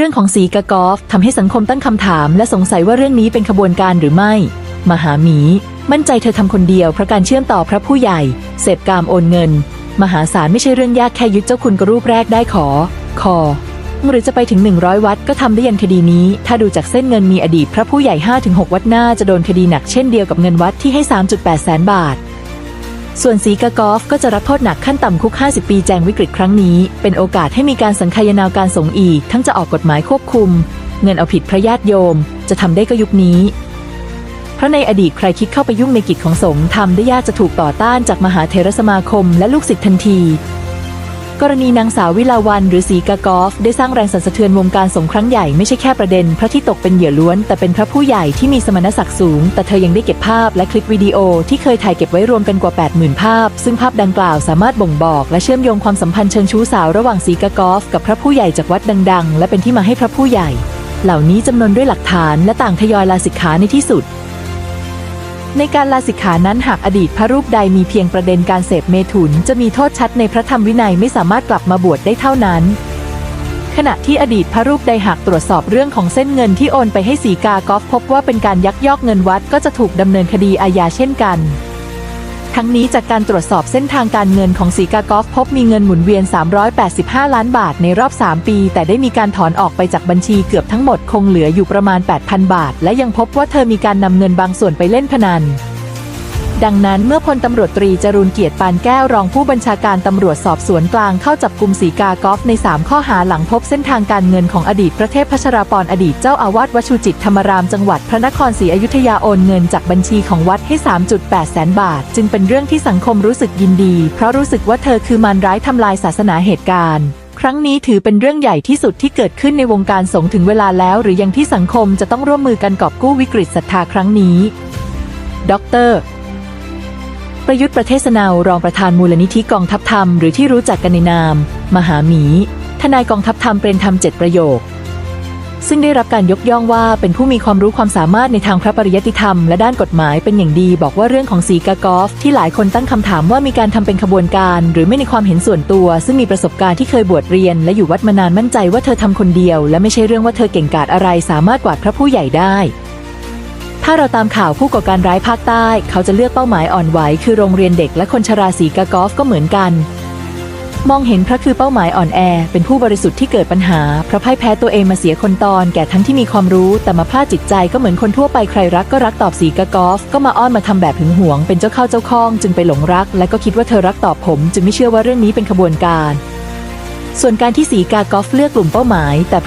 รื่องของสีกากอฟทำให้สังคมตั้งคำถาม และสงสัยว่าเรื่องนี้เป็นขบวนการหรือไม่ มหาหมี มั่นใจเธอทำคนเดียวเพราะการเชื่อมต่อพระผู้ใหญ่ เสพกามโอนเงิน มหาศาลไม่ใช่เรื่องยากแค่ยึดเจ้าคุณกระรูปแรกได้ขอ คอ หรือจะไปถึง 100 วัดก็ทำได้ยันคดีนี้ ถ้าดูจากเส้นเงินมีอดีตพระผู้ใหญ่ 5-6 วัดหน้าจะโดนคดีหนักเช่นเดียวกับเงินวัดที่ให้ 3.8 แสนบาท ส่วนสีกากอฟก็จะรับโทษหนักขั้นต่ำคุก 50 ปีแจงวิกฤตครั้งนี้ เป็นโอกาสให้มีการสังคายนาการสงอีก ทั้งจะออกกฎหมายควบคุม เงินเอาผิดพระญาติโยม จะทำได้ก็ยุคนี้ เพราะในอดีตใครคิดเข้าไปยุ่งในกิจของสงฆ์ทำได้ยากจะถูกต่อต้านจากมหาเทรสมาคมและลูกศิษย์ทันที กรณีนางสาววิลาวันหรือสีกากอฟได้สร้างแรงสั่นสะเทือนวงการสงฆ์ครั้งใหญ่ไม่ใช่แค่ประเด็นพระที่ตกเป็นเหยื่อล้วน แต่เป็นพระผู้ใหญ่ที่มีสมณศักดิ์สูง แต่เธอยังได้เก็บภาพและคลิปวิดีโอที่เคยถ่ายเก็บไว้รวมกันกว่า 80,000 ภาพ ซึ่งภาพดังกล่าวสามารถบ่งบอกและเชื่อมโยงความสัมพันธ์เชิงชู้สาวระหว่างสีกากอฟกับพระผู้ใหญ่จากวัดดัง ๆ และเป็นที่มาให้พระผู้ใหญ่ เหล่านี้จำนวนด้วยหลักฐานและต่างทยอยลาสิกขาในที่สุด ในการลาสิกขานั้นหากอดีตพระรูปใดมีเพียงประเด็นการเสพเมถุน จะมีโทษชัดในพระธรรมวินัยไม่สามารถกลับมาบวชได้เท่านั้น ขณะที่อดีตพระรูปใดหากตรวจสอบเรื่องของเส้นเงินที่โอนไปให้สีกากอฟพบว่าเป็นการยักยอกเงินวัดก็จะถูกดำเนินคดีอาญาเช่นกัน ทั้งนี้จากการตรวจสอบเส้นทางการเงินของสีกากอฟพบมีเงินหมุนเวียน 385 ล้านบาทในรอบ 3 ปี แต่ได้มีการถอนออกไปจากบัญชีเกือบทั้งหมดคงเหลืออยู่ประมาณ 8,000 บาท และยังพบว่าเธอมีการนำเงินบางส่วนไปเล่นพนัน ดังนั้นเมื่อพลตำรวจตรีจรูนเกียรติปานแก้วรองผู้บัญชาการตำรวจสอบสวนกลางเข้าจับกลุ่มสีกากอฟใน 3 ข้อหาหลังพบเส้นทางการเงินของอดีตพระเทพพัชราปรอดีตเจ้าอาวาสวัชูจิตธรรมรามจังหวัดพระนครศรีอยุธยาโอนเงินจากบัญชีของวัดให้ 3.8 แสนบาท จึงเป็นเรื่องที่สังคมรู้สึกยินดี เพราะรู้สึกว่าเธอคือมารร้ายทำลายศาสนาเหตุการณ์ครั้งนี้ถือเป็นเรื่องใหญ่ที่สุดที่เกิดขึ้นในวงการสงฆ์ถึงเวลาแล้ว หรือยังที่สังคมจะต้องร่วมมือกันกอบกู้วิกฤตศรัทธาครั้งนี้ ดร ประยุทธ์ประเทศนาวรองประธานมูลนิธิกองทัพธรรมหรือที่รู้จักกันในนาม มหาหมี ทนายกองทัพธรรมเป็นธรรมเจ็ดประโยค ซึ่งได้รับการยกย่องว่าเป็นผู้มีความรู้ความสามารถในทางพระปริยัติธรรมและด้านกฎหมายเป็นอย่างดี บอกว่าเรื่องของสีกากอฟที่หลายคนตั้งคำถามว่ามีการทำเป็นขบวนการ หรือไม่ในความเห็นส่วนตัว ซึ่งมีประสบการณ์ที่เคยบวชเรียน และอยู่วัดมานานมั่นใจว่าเธอทำคนเดียว และไม่ใช่เรื่องว่าเธอเก่งกาจอะไรสามารถกวาดพระผู้ใหญ่ได้ ถ้าเราตามข่าวผู้ก่อการร้ายภาคใต้ เขาจะเลือกเป้าหมายอ่อนไหว คือโรงเรียนเด็กและคนชราสีกากอฟก็เหมือนกัน มองเห็นพระคือเป้าหมายอ่อนแอ เป็นผู้บริสุทธิ์ที่เกิดปัญหาเพราะพ่ายแพ้ตัวเองมาเสียคนตอนแก่ทั้งที่มีความรู้ แต่มาพลาดจิตใจก็เหมือนคนทั่วไปใครรักก็รักตอบสีกากอฟก็มาอ้อนมาทำแบบหึงหวง เป็นเจ้าเข้าเจ้าข้อง จึงไปหลงรัก และก็คิดว่าเธอรักตอบผม จึงไม่เชื่อว่าเรื่องนี้เป็นขบวนการ ส่วนการที่สีกากอฟเลือกกลุ่มเป้าหมายแต่